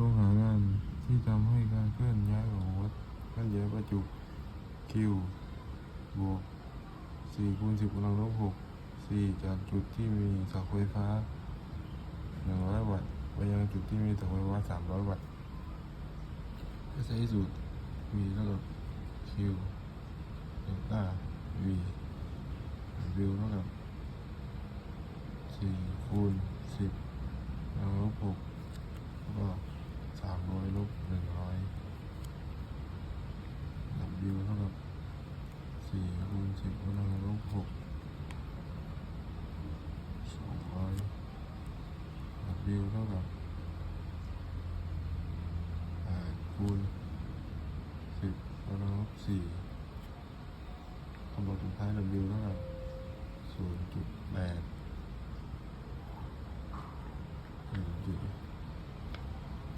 ค้นหางานที่ทำให้การเคลื่อนย้ายของวัดขยายประจุคิวบวก4คูณ10กำลังลบ6 4 จากจุดที่มีเสาไฟฟ้า 100 วัตต์ไปยังจุดที่มีเสาไฟฟ้า 300 วัตต์ก็ใช้สูตร v เท่ากับ q เดลต้า v วเท่ากับ4คูณ10 วิวเท่ากับคูณสิบลบสี่คำนวณถึงท้า w เท่า